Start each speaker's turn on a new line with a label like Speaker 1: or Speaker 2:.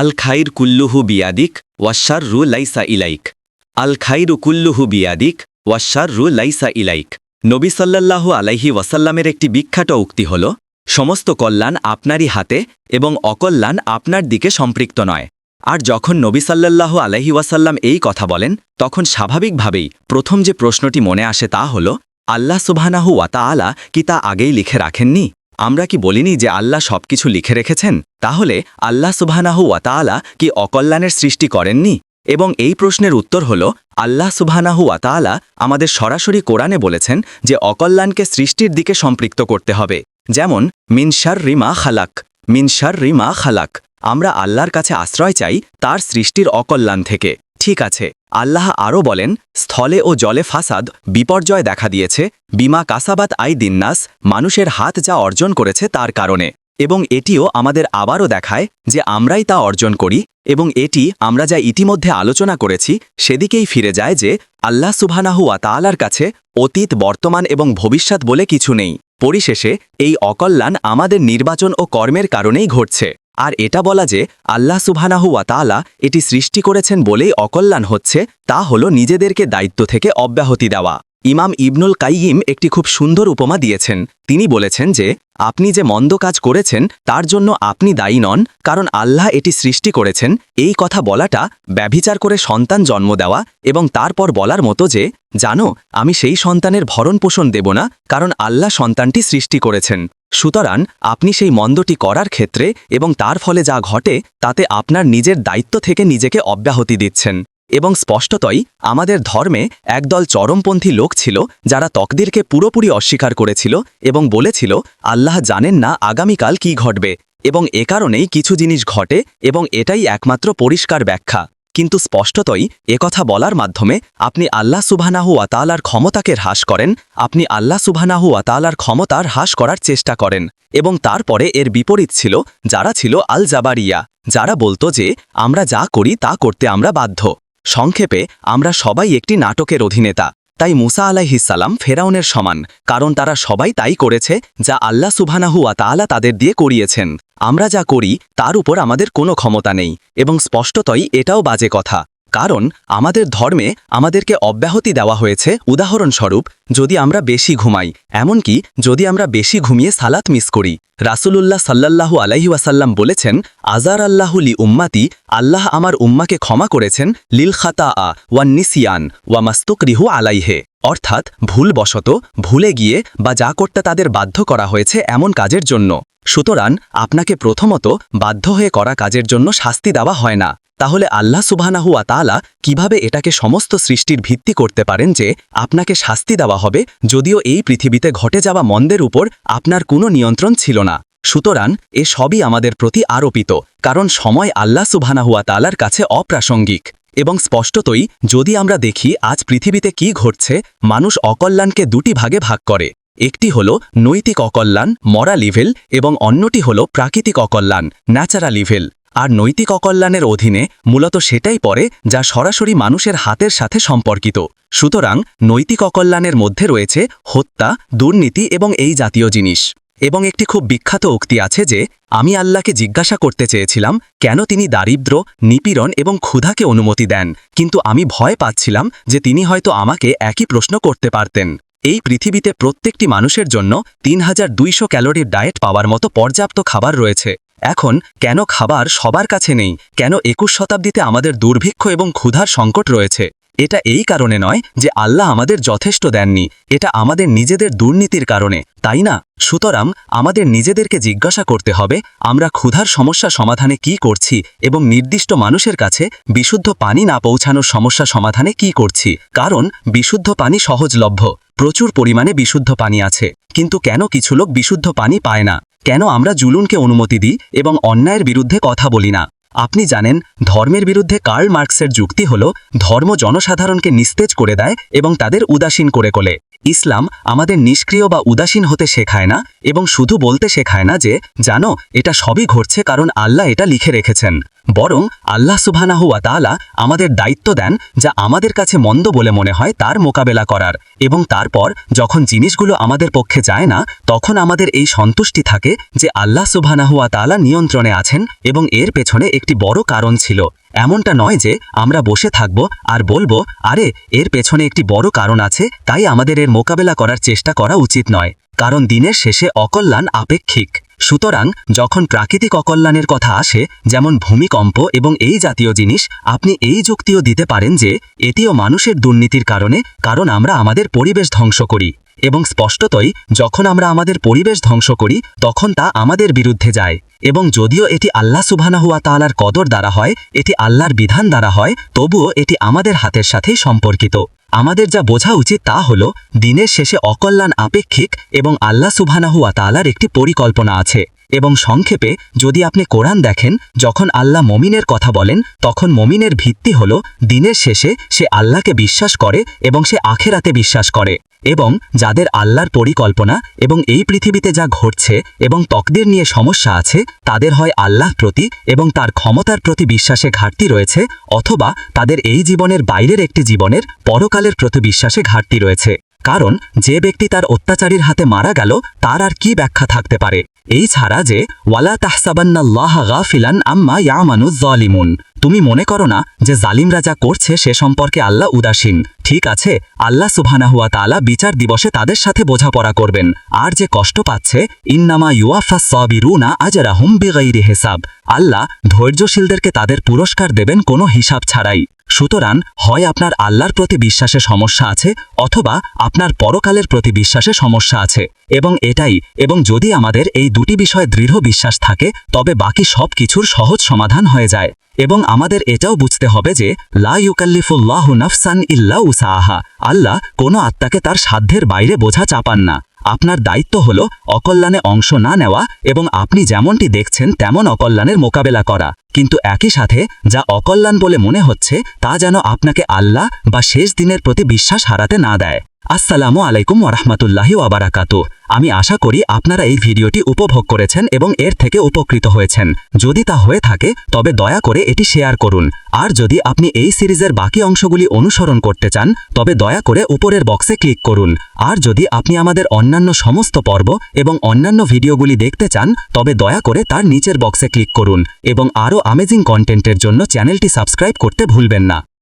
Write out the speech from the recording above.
Speaker 1: আল খাইর কুল্লুহু বিয়াদিক washer রু লাইসা ইলাইক। আল খাইরু কুল্লুহু বিয়াদিক washer রু লাইসা ইলাইক। নবী সাল্লাল্লাহু আলাইহি ওয়াসাল্লামের একটি বিখ্যাত উক্তি হল, সমস্ত কল্যাণ আপনারই হাতে এবং অকল্যাণ আপনার দিকে সম্পৃক্ত নয়। আর যখন নবী সাল্লাল্লাহু আলাইহি ওয়াসাল্লাম এই কথা বলেন, তখন স্বাভাবিকভাবেই প্রথম যে প্রশ্নটি মনে আসে তা হল, আল্লাহ সুবহানাহু ওয়াতাআলা কি তা আগেই লিখে রাখেননি? আমরা কি বলিনি যে আল্লাহ সবকিছু লিখে রেখেছেন? তাহলে আল্লাহ সুবহানাহু ওয়াতাআলা কি অকল্যাণের সৃষ্টি করেননি? এবং এই প্রশ্নের উত্তর হল, আল্লাহ সুবহানাহু ওয়াতাআলা আমাদের সরাসরি কোরআনে বলেছেন যে অকল্যাণকে সৃষ্টির দিকে সম্পৃক্ত করতে হবে। যেমন মিনশার রিমা খালাক মিনশার রিমা খালাক। আমরা আল্লাহর কাছে আশ্রয় চাই তার সৃষ্টির অকল্যাণ থেকে। ঠিক আছে। আল্লাহ আরও বলেন, স্থলে ও জলে ফাসাদ বিপর্যয় দেখা দিয়েছে, বিমা কাসাবাত আই দিন্নাস, মানুষের হাত যা অর্জন করেছে তার কারণে। এবং এটিও আমাদের আবারও দেখায় যে আমরাই তা অর্জন করি, এবং এটি আমরা যা ইতিমধ্যে আলোচনা করেছি, সেদিকেই ফিরে যায় যে আল্লাহ সুবহানাহু ওয়া তাআলার কাছে অতীত, বর্তমান এবং ভবিষ্যৎ বলে কিছু নেই। পরিশেষে, এই অকল্যাণ আমাদের নির্বাচন ও কর্মের কারণেই ঘটছে। আর এটা বলা যে আল্লাহ সুবহানাহু ওয়া তাআলা এটি সৃষ্টি করেছেন বলেই অকল্যাণ হচ্ছে, তা হল নিজেদেরকে দায়িত্ব থেকে অব্যাহতি দেওয়া। ইমাম ইবনুল কাইয়িম একটি খুব সুন্দর উপমা দিয়েছেন। তিনি বলেছেন যে, আপনি যে মন্দ কাজ করেছেন, তার জন্য আপনি দায়ী নন, কারণ আল্লাহ এটি সৃষ্টি করেছেন। এই কথা বলাটা ব্যভিচার করে সন্তান জন্ম দেওয়া এবং তারপর বলার মতো যে, জানো, আমি সেই সন্তানের ভরণ পোষণ দেব না, কারণ আল্লাহ সন্তানটি সৃষ্টি করেছেন। সুতরাং, আপনি সেই মন্দটি করার ক্ষেত্রে এবং তার ফলে যা ঘটে, তাতে আপনার নিজের দায়িত্ব থেকে নিজেকে অব্যাহতি দিচ্ছেন। এবং স্পষ্টতই আমাদের ধর্মে একদল চরমপন্থী লোক ছিল যারা তকদিরকে পুরোপুরি অস্বীকার করেছিল এবং বলেছিল, আল্লাহ জানেন না আগামীকাল কি ঘটবে এবং এ কারণেই কিছু জিনিস ঘটে এবং এটাই একমাত্র পরিষ্কার ব্যাখ্যা। কিন্তু স্পষ্টতই একথা বলার মাধ্যমে আপনি আল্লাহ সুবহানাহু ওয়াতালার ক্ষমতাকে হ্রাস করেন, আপনি আল্লাহ সুবহানাহু ওয়াতালার ক্ষমতার হ্রাস করার চেষ্টা করেন এবং তারপরে এর বিপরীত ছিল যারা ছিল আল জাবারিয়া যারা বলতো যে আমরা যা করি তা করতে আমরা বাধ্য। সংক্ষেপে, আমরা সবাই একটি নাটকের অধিনেতা। তাই মুসা আলাইহিসাল্লাম ফেরাউনের সমান, কারণ তারা সবাই তাই করেছে, যা আল্লাহ সুবহানাহু ওয়া তাআলা তাদের দিয়ে করিয়েছেন। আমরা যা করি, তার উপর আমাদের কোনো ক্ষমতা নেই, এবং স্পষ্টতই এটাও বাজে কথা। কারণ আমাদের ধর্মে আমাদেরকে অব্যাহতি দেওয়া হয়েছে। উদাহরণস্বরূপ, যদি আমরা বেশি ঘুমাই, এমনকি যদি আমরা বেশি ঘুমিয়ে সালাত মিস করি। রাসূলুল্লাহ সাল্লাল্লাহু আলাইহি ওয়াসাল্লাম বলেছেন আজার আল্লাহু লি উম্মাতি, আল্লাহ আমার উম্মাকে ক্ষমা করেছেন, লিল খাতা আ ওয়ান নিসিয়ান ওয়া মাস্তুকরিহু আলাইহে। অর্থাৎ, ভুলবশত, ভুলে গিয়ে বা যা করতে তাদের বাধ্য করা হয়েছে এমন কাজের জন্য। সুতরাং, আপনাকে প্রথমত বাধ্য হয়ে করা কাজের জন্য শাস্তি দেওয়া হয় না। তাহলে আল্লাহ সুবহানাহু ওয়া তাআলা কীভাবে এটাকে সমস্ত সৃষ্টির ভিত্তি করতে পারেন যে আপনাকে শাস্তি দেওয়া হবে, যদিও এই পৃথিবীতে ঘটে যাওয়া মন্দের উপর আপনার কোনো নিয়ন্ত্রণ ছিল না। সুতরাং এ সবই আমাদের প্রতি আরোপিত, কারণ সময় আল্লাহ সুবহানাহুয়া তালার কাছে অপ্রাসঙ্গিক। এবং স্পষ্টতই, যদি আমরা দেখি আজ পৃথিবীতে কি ঘটছে, মানুষ অকল্যাণকে দুটি ভাগে ভাগ করে। একটি হল নৈতিক অকল্যাণ, মরা লিভেল এবং অন্যটি হল প্রাকৃতিক অকল্যাণ ন্যাচারাল লিভেল আর নৈতিক অকল্যাণের অধীনে মূলত সেটাই পড়ে যা সরাসরি মানুষের হাতের সাথে সম্পর্কিত। সুতরাং নৈতিক অকল্যাণের মধ্যে রয়েছে হত্যা, দুর্নীতি এবং এই জাতীয় জিনিস। এবং একটি খুব বিখ্যাত উক্তি আছে যে, আমি আল্লাহকে জিজ্ঞাসা করতে চেয়েছিলাম, কেন তিনি দারিদ্র, নিপীড়ন এবং ক্ষুধাকে অনুমতি দেন, কিন্তু আমি ভয় পাচ্ছিলাম যে তিনি হয়তো আমাকে একই প্রশ্ন করতে পারতেন। এই পৃথিবীতে প্রত্যেকটি মানুষের জন্য তিন হাজার দুইশো ক্যালোরির ডায়েট পাওয়ার মতো পর্যাপ্ত খাবার রয়েছে। এখন কেন খাবার সবার কাছে নেই? কেন একুশ শতাব্দীতে আমাদের দুর্ভিক্ষ এবং ক্ষুধার সংকট রয়েছে? এটা এই কারণে নয় যে আল্লাহ আমাদের যথেষ্ট দেননি। এটা আমাদের নিজেদের দুর্নীতির কারণে। তাই না? সুতরাং আমাদের নিজেদেরকে জিজ্ঞাসা করতে হবে, আমরা ক্ষুধার সমস্যা সমাধানে কি করছি এবং নির্দিষ্ট মানুষের কাছে বিশুদ্ধ পানি না পৌঁছানোর সমস্যা সমাধানে কি করছি? কারণ বিশুদ্ধ পানি সহজলভ্য। প্রচুর পরিমাণে বিশুদ্ধ পানি আছে। কিন্তু কেন কিছু লোক বিশুদ্ধ পানি পায় না? কেন আমরা জুলুনকে অনুমতি দিই এবং অন্যায়ের বিরুদ্ধে কথা বলি না? আপনি জানেন, ধর্মের বিরুদ্ধে কার্ল মার্কসের যুক্তি হল, ধর্ম জনসাধারণকে নিস্তেজ করে দেয় এবং তাদের উদাসীন করে কোলে
Speaker 2: ইসলাম আমাদের নিষ্ক্রিয় বা উদাসীন হতে শেখায় না এবং শুধু বলতে শেখায় না যে, জানো, এটা সবই ঘটছে কারণ আল্লাহ এটা লিখে রেখেছেন। বরং আল্লাহ সুবহানাহু ওয়া আমাদের দায়িত্ব দেন যা আমাদের কাছে মন্দ বলে মনে হয় তার মোকাবেলা করার এবং তারপর যখন জিনিসগুলো আমাদের পক্ষে যায় না, তখন আমাদের এই সন্তুষ্টি থাকে যে আল্লাহ সুবহানাহু ওয়া নিয়ন্ত্রণে আছেন এবং এর পেছনে একটি বড় কারণ ছিল। এমনটা নয় যে আমরা বসে থাকব আর বলব, আরে, এর পেছনে একটি বড় কারণ আছে, তাই আমাদের এর মোকাবেলা করার চেষ্টা করা উচিত নয়। কারণ দিনের শেষে অকল্যাণ আপেক্ষিক। সুতরাং, যখন প্রাকৃতিক অকল্যাণের কথা আসে, যেমন ভূমিকম্প এবং এই জাতীয় জিনিস, আপনি এই যুক্তিও দিতে পারেন যে, এটিও মানুষের দুর্নীতির কারণে, কারণ আমরা আমাদের পরিবেশ ধ্বংস করি। এবং স্পষ্টতই, যখন আমরা আমাদের পরিবেশ ধ্বংস করি, তখন তা আমাদের বিরুদ্ধে যায়। এবং যদিও এটি আল্লাহ সুবহানাহুয়া তালার কদর দ্বারা হয়, এটি আল্লাহর বিধান দ্বারা হয়, তবুও এটি আমাদের হাতের সাথেই সম্পর্কিত। আমাদের যা বোঝা উচিত তা হল, দিনের শেষে অকল্যাণ আপেক্ষিক এবং আল্লাহ সুবহানাহুয়া তাআলার একটি পরিকল্পনা আছে। এবং সংক্ষেপে, যদি আপনি কোরআন দেখেন, যখন আল্লাহ মমিনের কথা বলেন, তখন মমিনের ভিত্তি হল, দিনের শেষে সে আল্লাহকে বিশ্বাস করে এবং সে আখেরাতে বিশ্বাস করে। এবং যাদের আল্লাহর পরিকল্পনা এবং এই পৃথিবীতে যা ঘটছে এবং তকদের নিয়ে সমস্যা আছে, তাদের হয় আল্লাহ প্রতি এবং তার ক্ষমতার প্রতি বিশ্বাসে ঘাটতি রয়েছে অথবা তাদের এই জীবনের বাইরের একটি জীবনের পরকালের প্রতি বিশ্বাসে ঘাটতি রয়েছে। কারণ যে ব্যক্তি তার অত্যাচারীর হাতে মারা গেল, তার আর কি ব্যাখ্যা থাকতে পারে? এই ছাড়া যে, ওয়ালা তাহসাবান্নাল্লাহ গাফিলান আম্মা ইয়ামানু জলিমুন। তুমি মনে করো না যে জালিমরা যা করছে সে সম্পর্কে আল্লাহ উদাসীন। ঠিক আছে, আল্লাহ সুবহানাহুয়া তাআলা বিচার দিবসে তাদের সাথে বোঝাপড়া করবেন। আর যে কষ্ট পাচ্ছে, ইন্নামা ইউয়াফা সাবিরুনা আজরাহুম বিগাইরি হিসাব। আল্লাহ ধৈর্যশীলদেরকে তাদের পুরস্কার দেবেন কোনো হিসাব ছাড়াই। সুতরাং, হয় আপনার আল্লাহর প্রতি বিশ্বাসে সমস্যা আছে, অথবা আপনার পরকালের প্রতি বিশ্বাসে সমস্যা আছে। এবং এটাই, এবং যদি আমাদের এই দুটি বিষয়ে দৃঢ় বিশ্বাস থাকে, তবে বাকি সব কিছুর সহজ সমাধান হয়ে যায়। এবং আমাদের এটাও বুঝতে হবে যে, লা ইউকাল্লিফুল্লাহু নাফসান ইল্লা উসাহা। আল্লাহ কোনো আত্মাকে তার সাধ্যের বাইরে বোঝা চাপান না। আপনার দায়িত্ব হল অকল্যাণে অংশ না নেওয়া এবং আপনি যেমনটি দেখছেন তেমন অকল্যাণের মোকাবেলা করা। কিন্তু একই সাথে যা অকল্যাণ বলে মনে হচ্ছে, তা যেন আপনাকে আল্লাহ বা শেষ দিনের প্রতি বিশ্বাস হারাতে না দেয়। আসসালামু আলাইকুম ওরহমতুল্লাহি ওয়াবারাকাতু। আমি আশা করি আপনারা এই ভিডিওটি উপভোগ করেছেন এবং এর থেকে উপকৃত হয়েছেন। যদি তা হয়ে থাকে, তবে দয়া করে এটি শেয়ার করুন। আর যদি আপনি এই সিরিজের বাকি অংশগুলি অনুসরণ করতে চান, তবে দয়া করে উপরের বক্সে ক্লিক করুন। আর যদি আপনি আমাদের অন্যান্য সমস্ত পর্ব এবং অন্যান্য ভিডিওগুলি দেখতে চান, তবে দয়া করে তার নিচের বক্সে ক্লিক করুন এবং আরও আমেজিং কন্টেন্টের জন্য চ্যানেলটি সাবস্ক্রাইব করতে ভুলবেন না।